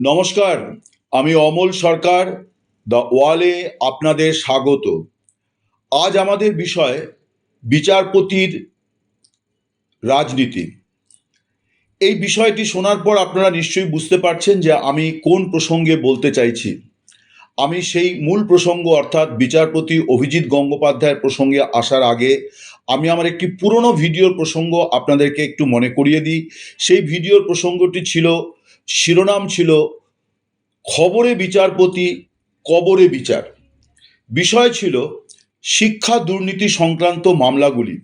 নমস্কার, আমি অমল সরকার, দ্য ওয়ালে আপনাদের স্বাগত। আজ আমাদের বিষয় বিচারপতির রাজনীতি। এই বিষয়টি শোনার পর আপনারা নিশ্চয়ই বুঝতে পারছেন যে আমি কোন প্রসঙ্গে বলতে চাইছি। আমি সেই মূল প্রসঙ্গ, অর্থাৎ বিচারপতি অভিজিৎ গঙ্গোপাধ্যায়ের প্রসঙ্গে আসার আগে আমি আমার একটি পুরনো ভিডিওর প্রসঙ্গ আপনাদেরকে একটু মনে করিয়ে দিই। সেই ভিডিওর প্রসঙ্গটি ছিল শিরোনাম ছিল খবরে বিচারপতি, কবরে বিচার। বিষয় ছিল শিক্ষা দুর্নীতি সংক্রান্ত মামলাগুলি।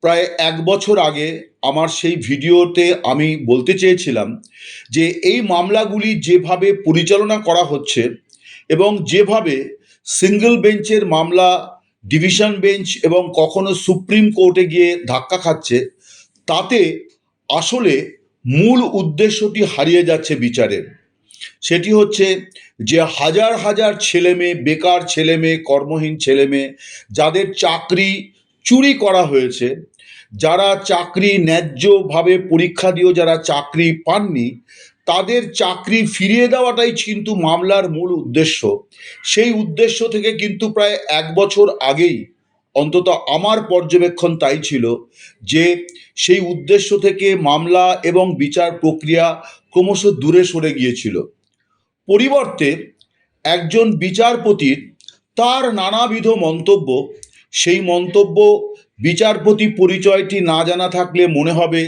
প্রায় এক বছর আগে আমার সেই ভিডিওতে আমি বলতে চেয়েছিলাম যে এই মামলাগুলি যেভাবে পরিচালনা করা হচ্ছে এবং যেভাবে সিঙ্গেল বেঞ্চের মামলা, ডিভিশন বেঞ্চ এবং কখনো সুপ্রিম কোর্টে গিয়ে ধাক্কা খাচ্ছে, তাতে আসলে মূল উদ্দেশ্যটি হারিয়ে যাচ্ছে বিচারের। সেটি হচ্ছে যে হাজার হাজার ছেলে মেয়ে, বেকার ছেলে মেয়ে, কর্মহীন ছেলে মেয়ে, যাদের চাকরি চুরি করা হয়েছে, যারা চাকরি ন্যায্যভাবে পরীক্ষা দিয়েও যারা চাকরি পাননি, তাদের চাকরি ফিরিয়ে দেওয়াটাই কিন্তু মামলার মূল উদ্দেশ্য। সেই উদ্দেশ্য থেকে কিন্তু প্রায় এক বছর আগেই অন্তত আমার পর্যবেক্ষণ তাই ছিল যে সেই উদ্দেশ্য থেকে মামলা এবং বিচার প্রক্রিয়া ক্রমশ দূরে সরে গিয়েছিল। পরিবর্তে একজন বিচারপতির তার নানাবিধ মন্তব্য, সেই মন্তব্য, বিচারপতি পরিচয়টি না জানা থাকলে মনে হবে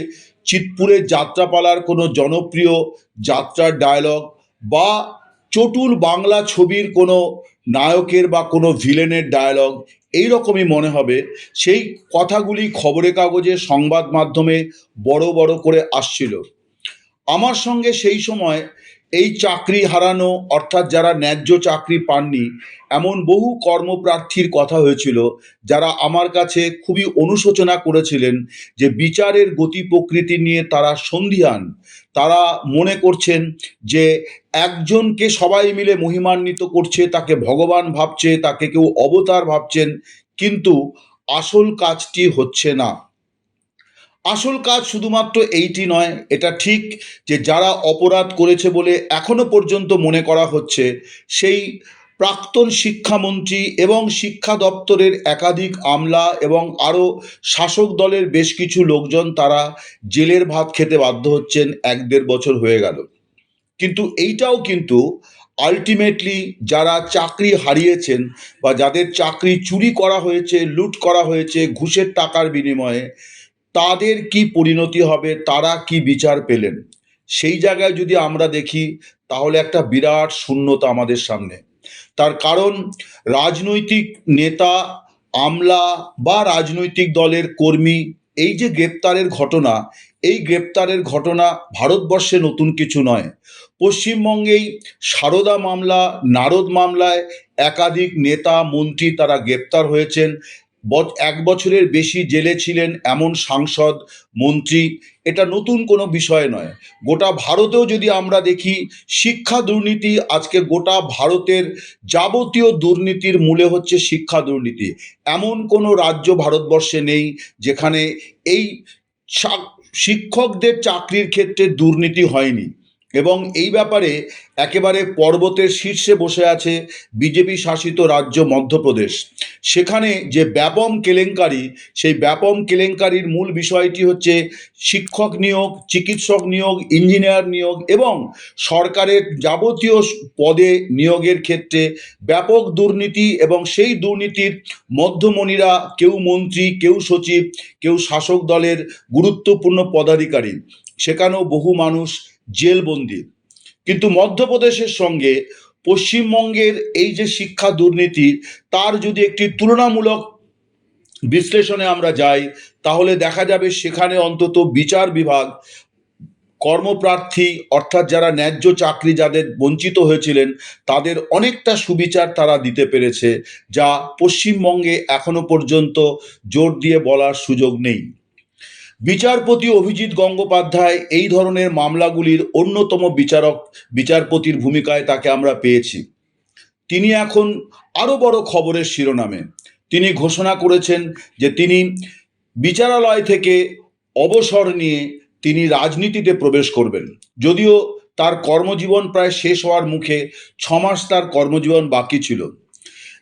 চিতপুরের যাত্রাপালার কোনো জনপ্রিয় যাত্রার ডায়লগ বা চটুল বাংলা ছবির কোনো নায়কের বা কোনো ভিলেনের ডায়লগ এই রকমই মনে হবে। সেই কথাগুলি খবরে কাগজে, সংবাদ মাধ্যমে বড় বড় করে আসছিল। আমার সঙ্গে সেই সময় এই চাকরি হারানো, অর্থাৎ যারা ন্যায্য চাকরি পাননি, এমন বহু কর্মপ্রার্থীর কথা হয়েছিল, যারা আমার কাছে খুবই অনুশোচনা করেছিলেন যে বিচারের গতি প্রকৃতি নিয়ে তারা সন্ধিহান তারা মনে করছেন যে একজনকে সবাই মিলে মহিমান্বিত করছে, তাকে ভগবান ভাবছে, তাকে কেউ অবতার ভাবছেন, কিন্তু আসল কাজটি হচ্ছে না। আসল কাজ শুধুমাত্র এইটি নয়, এটা ঠিক যে যারা অপরাধ করেছে বলে এখনও পর্যন্ত মনে করা হচ্ছে, সেই প্রাক্তন শিক্ষামন্ত্রী এবং শিক্ষা দপ্তরের একাধিক আমলা এবং আরও শাসক দলের বেশ কিছু লোকজন তারা জেলের ভাত খেতে বাধ্য হচ্ছেন এক দেড় বছর হয়ে গেল। কিন্তু এইটাও কিন্তু আলটিমেটলি যারা চাকরি হারিয়েছেন বা যাদের চাকরি চুরি করা হয়েছে, লুট করা হয়েছে, ঘুষের টাকার বিনিময়ে তাদের কি পরিণতি হবে, তারা কি বিচার পেলেন? সেই জায়গায় যদি আমরা দেখি, তাহলে একটা বিরাট শূন্যতা আমাদের সামনে। তার কারণ, রাজনৈতিক নেতা, আমলা বা রাজনৈতিক দলের কর্মী, এই যে গ্রেপ্তারের ঘটনা, এই গ্রেপ্তারের ঘটনা ভারতবর্ষে নতুন কিছু নয়। পশ্চিমবঙ্গেই সারদা মামলা, নারদ মামলায় একাধিক নেতা, মন্ত্রী তারা গ্রেপ্তার হয়েছেন। এক বছরের বেশি জেলে ছিলেন এমন সাংসদ, মন্ত্রী, এটা নতুন কোনো বিষয় নয়। গোটা ভারতেও যদি আমরা দেখি, শিক্ষা দুর্নীতি আজকে গোটা ভারতের যাবতীয় দুর্নীতির মূলে হচ্ছে শিক্ষা দুর্নীতি। এমন কোনো রাজ্য ভারতবর্ষে নেই যেখানে এই শিক্ষকদের চাকরির ক্ষেত্রে দুর্নীতি হয়নি। এবং এই ব্যাপারে একেবারে পর্বতের শীর্ষে বসে আছে বিজেপি শাসিত রাজ্য মধ্যপ্রদেশ। সেখানে যে ব্যাপম কেলেঙ্কারি, সেই ব্যাপম কেলেঙ্কারির মূল বিষয়টি হচ্ছে শিক্ষক নিয়োগ, চিকিৎসক নিয়োগ, ইঞ্জিনিয়ার নিয়োগ এবং সরকারের যাবতীয় পদে নিয়োগের ক্ষেত্রে ব্যাপক দুর্নীতি এবং সেই দুর্নীতির মধ্যমণিরা কেউ মন্ত্রী, কেউ সচিব, কেউ শাসক দলের গুরুত্বপূর্ণ পদাধিকারী। সেখানেও বহু মানুষ জেলবন্দি। কিন্তু মধ্যপ্রদেশের সঙ্গে পশ্চিমবঙ্গের এই যে শিক্ষা দুর্নীতি, তার যদি একটি তুলনামূলক বিশ্লেষণে আমরা যাই, তাহলে দেখা যাবে সেখানে অন্তত বিচার বিভাগ, কর্মপ্রার্থী, অর্থাৎ যারা ন্যায্য চাকরি যাদের বঞ্চিত হয়েছিলেন, তাদের অনেকটা সুবিচার তারা দিতে পেরেছে, যা পশ্চিমবঙ্গে এখনও পর্যন্ত জোর দিয়ে বলার সুযোগ নেই। বিচারপতি অভিজিৎ গঙ্গোপাধ্যায় এই ধরনের মামলাগুলির অন্যতম বিচারক বিচারপতির ভূমিকায় তাকে আমরা পেয়েছি। তিনি এখন আরও বড় খবরের শিরোনামে। তিনি ঘোষণা করেছেন যে তিনি বিচারালয় থেকে অবসর নিয়ে তিনি রাজনীতিতে প্রবেশ করবেন। যদিও তার কর্মজীবন প্রায় শেষ হওয়ার মুখে ছমাস তার কর্মজীবন বাকি ছিল।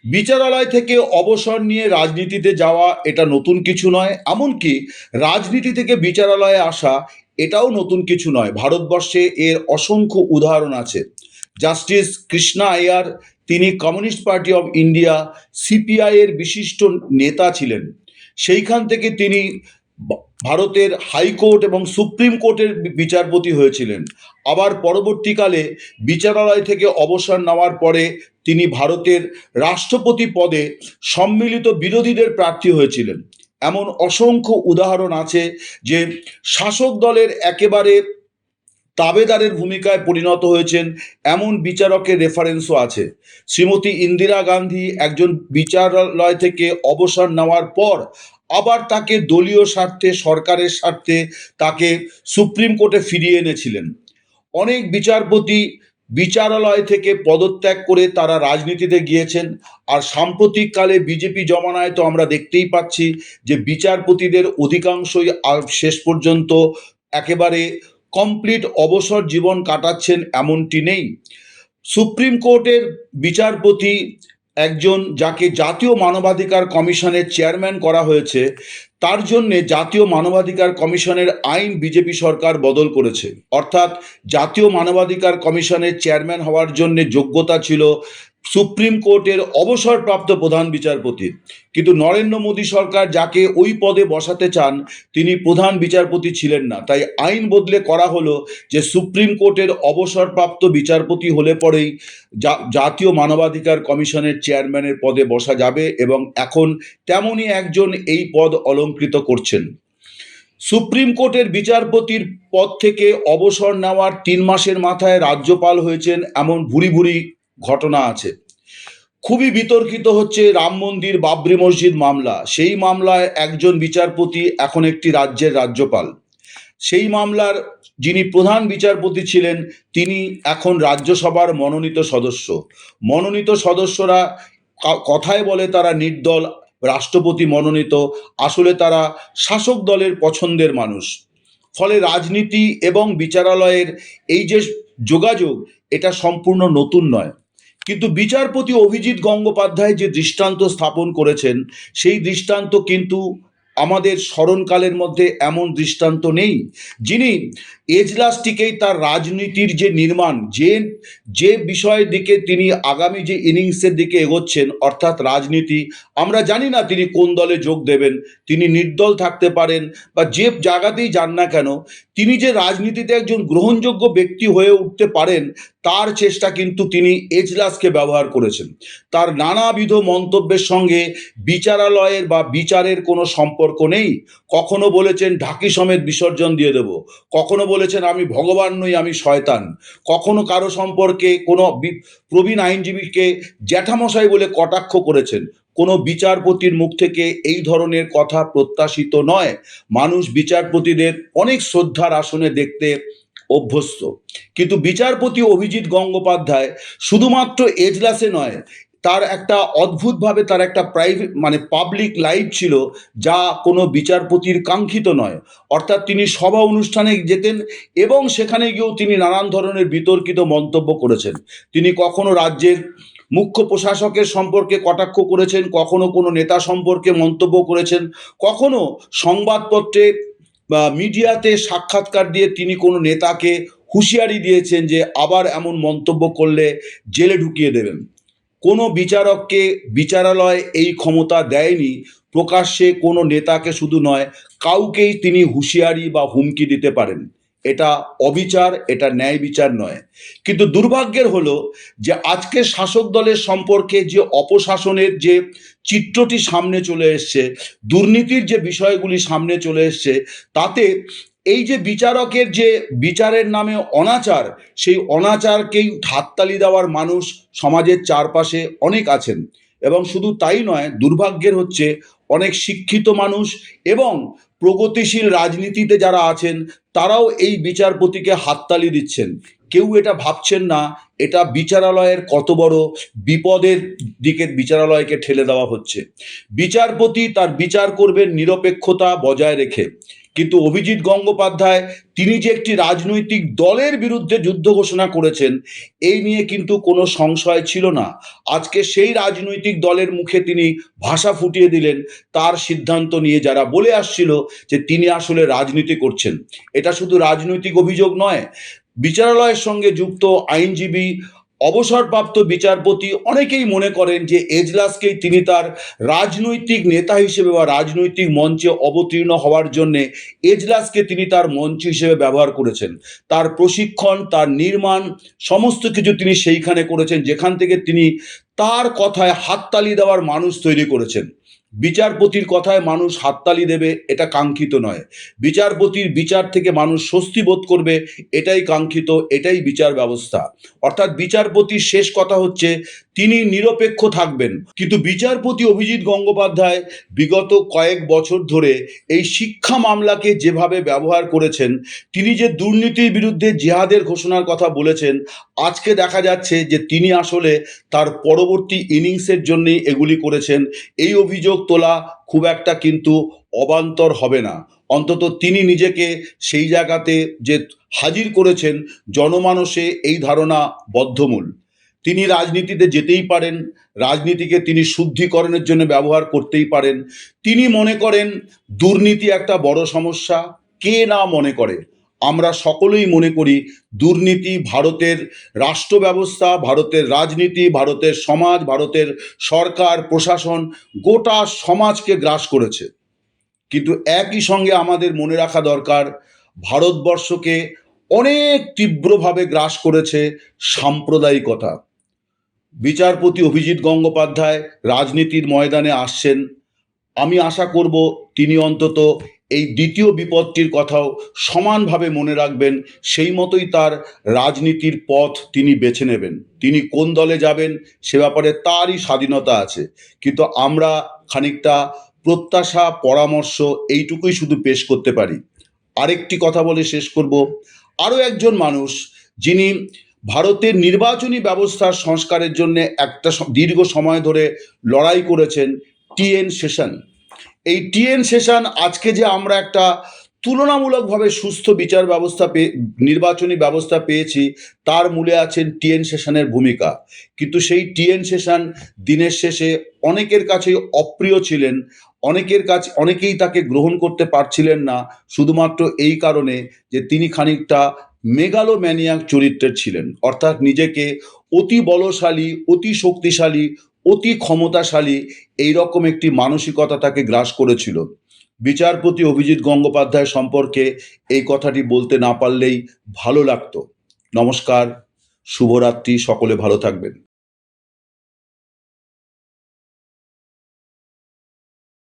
বিচারালয় থেকে অবসর নিয়ে রাজনীতিতে যাওয়া এটা নতুন কিছু নয়, এমনকি রাজনীতি থেকে বিচারালয়ে আসা এটাও নতুন কিছু নয়। ভারতবর্ষে এর অসংখ্য উদাহরণ আছে। জাস্টিস কৃষ্ণা আয়ার, তিনি communist party of India, CPI এর বিশিষ্ট নেতা ছিলেন। সেইখান থেকে তিনি ভারতের হাইকোর্ট এবং সুপ্রিম কোর্টের বিচারপতি হয়েছিলেন। আবার পরবর্তীকালে বিচারালয় থেকে অবসর নেওয়ার পরে তিনি ভারতের রাষ্ট্রপতি পদে সম্মিলিত বিরোধীদের প্রার্থী হয়েছিলেন। এমন অসংখ্য উদাহরণ আছে যে শাসক দলের একেবারে তাবেদারের ভূমিকায় পরিণত হয়েছেন এমন বিচারকের রেফারেন্সও আছে। শ্রীমতী ইন্দিরা গান্ধী একজন বিচারালয় থেকে অবসর নেওয়ার পর আবার তাকে দলীয় স্বার্থে, সরকারের স্বার্থে তাকে সুপ্রিম কোর্টে ফিরিয়ে এনেছিলেন। অনেক বিচারপতি বিচারালয় থেকে পদত্যাগ করে তারা রাজনীতিতে গিয়েছেন। আর সাম্প্রতিককালে বিজেপি জমানায় তো আমরা দেখতেই পাচ্ছি যে বিচারপতিদের অধিকাংশই শেষ পর্যন্ত একেবারে কমপ্লিট অবসর জীবন কাটাচ্ছেন এমনটি নেই। সুপ্রিম কোর্টের বিচারপতি একজন যাকে জাতীয় মানবাধিকার কমিশনের চেয়ারম্যান করা হয়েছে, তার জন্যে জাতীয় মানবাধিকার কমিশনের আইন বিজেপি সরকার বদল করেছে। অর্থাৎ জাতীয় মানবাধিকার কমিশনের চেয়ারম্যান হওয়ার জন্য যোগ্যতা ছিল সুপ্রিম কোর্টের অবসরপ্রাপ্ত প্রধান বিচারপতি। কিন্তু নরেন্দ্র মোদী সরকার যাকে ওই পদে বসাতে চান, তিনি প্রধান বিচারপতি ছিলেন না। তাই আইন বদলে করা হলো যে সুপ্রিম কোর্টের অবসরপ্রাপ্ত বিচারপতি হলে পরেই জাতীয় মানবাধিকার কমিশনের চেয়ারম্যানের পদে বসা যাবে এবং এখন তেমনই একজন এই পদ অলঙ্কৃত করছেন। সুপ্রিম কোর্টের বিচারপতির পদ থেকে অবসর নেওয়ার তিন মাসের মাথায় রাজ্যপাল হয়েছেন এমন ভুরি ভুরি ঘটনা আছে। খুবই বিতর্কিত হচ্ছে রাম মন্দির বাবরি মসজিদ মামলা। সেই মামলায় একজন বিচারপতি এখন একটি রাজ্যের রাজ্যপাল। সেই মামলার যিনি প্রধান বিচারপতি ছিলেন, তিনি এখন রাজ্যসভার মনোনীত সদস্য। মনোনীত সদস্যরা কথায় বলে তারা নির্দল, রাষ্ট্রপতি মনোনীত, আসলে তারা শাসক দলের পছন্দের মানুষ। ফলে রাজনীতি এবং বিচারালয়ের এই যে যোগাযোগ, এটা সম্পূর্ণ নতুন নয়। কিন্তু বিচারপতি অভিজিৎ গঙ্গোপাধ্যায় যে দৃষ্টান্ত স্থাপন করেছেন, সেই দৃষ্টান্ত কিন্তু আমাদের স্মরণকালের মধ্যে এমন দৃষ্টান্ত নেই। যিনি এজলাসটিকেই তার রাজনীতির যে নির্মাণ, যে যে বিষয়ের দিকে তিনি আগামী যে ইনিংসের দিকে এগোচ্ছেন, অর্থাৎ রাজনীতি, আমরা জানি না তিনি কোন দলে যোগ দেবেন, তিনি নির্দল থাকতে পারেন বা যে জায়গাতেই যান না কেন, তিনি যে রাজনীতিতে একজন গ্রহণযোগ্য ব্যক্তি হয়ে উঠতে পারেন, তার চেষ্টা কিন্তু তিনি এজলাসকে ব্যবহার করেছেন। তার নানাবিধ মন্তব্যের সঙ্গে বিচারালয়ের বা বিচারের কোনো সম্পর্ক নেই। কখনো বলেছেন ঢাকি সমেত বিসর্জন দিয়ে দেব, কখনো বলেছেন, আমি ভগবান নই, আমি শয়তান। কখনো কারও সম্পর্কে কোনো প্রবীণ আইনজীবীকে জ্যাঠামশাই বলে কটাক্ষ করেছেন। কোনো বিচারপতির মুখ থেকে এই ধরনের কথা প্রত্যাশিত নয়। মানুষ বিচারপতিদের অনেক শ্রদ্ধার আসনে দেখতে অভ্যস্ত। কিন্তু বিচারপতি অভিজিৎ গঙ্গোপাধ্যায় শুধুমাত্র এজলাসে নয় তার একটা অদ্ভুতভাবে তার একটা প্রাইভেট মানে পাবলিক লাইফ ছিল, যা কোনো বিচারপতির কাঙ্ক্ষিত নয়। অর্থাৎ তিনি সভা অনুষ্ঠানে যেতেন এবং সেখানে গিয়েও তিনি নানান ধরনের বিতর্কিত মন্তব্য করেছেন। তিনি কখনো রাজ্যের মুখ্য প্রশাসকের সম্পর্কে কটাক্ষ করেছেন, কখনো কোনো নেতা সম্পর্কে মন্তব্য করেছেন, কখনো সংবাদপত্রে বা মিডিয়াতে সাক্ষাৎকার দিয়ে তিনি কোনো নেতাকে হুঁশিয়ারি দিয়েছেন যে আবার এমন মন্তব্য করলে জেলে ঢুকিয়ে দেবেন। কোনো বিচারককে বিচারালয় এই ক্ষমতা দেয়নি, প্রকাশ্যে কোনো নেতাকে শুধু নয়, কাউকেই তিনি হুঁশিয়ারি বা হুমকি দিতে পারেন। এটা অবিচার, এটা ন্যায় বিচার নয়। কিন্তু দুর্ভাগ্যের হলো যে আজকে শাসক দলের সম্পর্কে যে অপশাসনের যে চিত্রটি সামনে চলে এসছে, দুর্নীতির যে বিষয়গুলি সামনে চলে এসছে, তাতে এই যে বিচারকের যে বিচারের নামে অনাচার, সেই অনাচারকেই হাততালি দেওয়ার মানুষ সমাজের চারপাশে অনেক আছেন। এবং শুধু তাই নয়, দুর্ভাগ্যের হচ্ছে অনেক শিক্ষিত মানুষ এবং প্রগতিশীল রাজনীতিতে যারা আছেন, তারাও এই বিচারপতিকে হাততালি দিচ্ছেন। কেউ এটা ভাবছেন না, এটা বিচারালয়ের কত বড় বিপদের দিকে বিচারালয়কে ঠেলে দেওয়া হচ্ছে। বিচারপতি তার বিচার করবেন নিরপেক্ষতা বজায় রেখে। কিন্তু অভিজিৎ গঙ্গোপাধ্যায়, তিনি যে একটি রাজনৈতিক দলের বিরুদ্ধে যুদ্ধ ঘোষণা করেছেন, এই নিয়ে কিন্তু কোনো সংশয় ছিল না। আজকে সেই রাজনৈতিক দলের মুখে তিনি ভাষা ফুটিয়ে দিলেন, তার সিদ্ধান্ত নিয়ে যারা বলে আসছিল যে তিনি আসলে রাজনীতি করছেন। এটা শুধু রাজনৈতিক অভিযোগ নয় বিচারালয়ের সঙ্গে যুক্ত আইনজীবী, অবসরপ্রাপ্ত বিচারপতি অনেকেই মনে করেন যে এজলাসকেই তিনি তার রাজনৈতিক নেতা হিসেবে বা রাজনৈতিক মঞ্চে অবতীর্ণ হওয়ার জন্যে এজলাসকে তিনি তার মঞ্চ হিসেবে ব্যবহার করেছেন। তার প্রশিক্ষণ, তার নির্মাণ, সমস্ত কিছু তিনি সেইখানে করেছেন, যেখান থেকে তিনি তার কথায় হাততালি দেওয়ার মানুষ তৈরি করেছেন। বিচারপতির কথায় মানুষ হাততালি দেবে, এটা কাঙ্ক্ষিত নয়। বিচারপতির বিচার থেকে মানুষ স্বস্তি বোধ করবে, এটাই কাঙ্ক্ষিত, এটাই বিচার ব্যবস্থা। অর্থাৎ বিচারপতির শেষ কথা হচ্ছে তিনি নিরপেক্ষ থাকবেন। কিন্তু বিচারপতি অভিজিৎ গঙ্গোপাধ্যায় বিগত কয়েক বছর ধরে এই শিক্ষা মামলাকে যেভাবে ব্যবহার করেছেন, তিনি যে দুর্নীতির বিরুদ্ধে জিহাদের ঘোষণার কথা বলেছেন, আজকে দেখা যাচ্ছে যে তিনি আসলে তার পরবর্তী ইনিংসের জন্যই এগুলি করেছেন। এই অভিযোগ তোলা খুব একটা কিন্তু অবান্তর হবে না। অন্তত তিনি নিজেকে সেই জায়গাতে যে হাজির করেছেন, জনমানসে এই ধারণা বদ্ধমূল। তিনি রাজনীতিতে যেতেই পারেন, রাজনীতিকে তিনি শুদ্ধিকরণের জন্য ব্যবহার করতেই পারেন। তিনি মনে করেন, দুর্নীতি একটা বড় সমস্যা। কে না মনে করে? আমরা সকলেই মনে করি, দুর্নীতি ভারতের রাষ্ট্র ব্যবস্থা ভারতের রাজনীতি, ভারতের সমাজ, ভারতের সরকার, প্রশাসন, গোটা সমাজকে গ্রাস করেছে। কিন্তু একই সঙ্গে আমাদের মনে রাখা দরকার, ভারতবর্ষকে অনেক তীব্রভাবে গ্রাস করেছে সাম্প্রদায়িকতা। বিচারপতি অভিজিৎ গঙ্গোপাধ্যায় রাজনীতির ময়দানে আসছেন। আমি আশা করব তিনি অন্তত এই দ্বিতীয় বিপদটির কথাও সমানভাবে মনে রাখবেন, সেই মতোই তার রাজনীতির পথ তিনি বেছে নেবেন। তিনি কোন দলে যাবেন সে ব্যাপারে তারই স্বাধীনতা আছে। কিন্তু আমরা খানিকটা প্রত্যাশা, পরামর্শ এইটুকুই শুধু পেশ করতে পারি। আরেকটি কথা বলে শেষ করব। আরও একজন মানুষ যিনি ভারতের নির্বাচনী ব্যবস্থার সংস্কারের জন্য একটা দীর্ঘ সময় ধরে লড়াই করেছেন টিএন সেশন। এই টিএন সেশন আজকে যে আমরা একটা তুলনামূলকভাবে সুস্থ বিচার ব্যবস্থা পেয়ে নির্বাচনী ব্যবস্থা পেয়েছি, তার মূলে আছেন টিএন সেশনের ভূমিকা। কিন্তু সেই টিএন সেশন দিনের শেষে অনেকের কাছেই অপ্রিয় ছিলেন, অনেকের কাছে অনেকেই তাকে গ্রহণ করতে পারছিলেন না, শুধুমাত্র এই কারণে যে তিনি খানিকটা মেগালোম্যানিয়াক চরিত্রের ছিলেন। অর্থাৎ নিজেকে অতি বলশালী, অতি শক্তিশালী, অতি ক্ষমতাশালী এই রকম একটি মানসিকতা তাকে গ্রাস করেছিল। বিচারপতি অভিজিৎ গঙ্গোপাধ্যায় সম্পর্কে এই কথাটি বলতে না পারলেই ভালো লাগতো। নমস্কার, শুভরাত্রি, সকলে ভালো থাকবেন।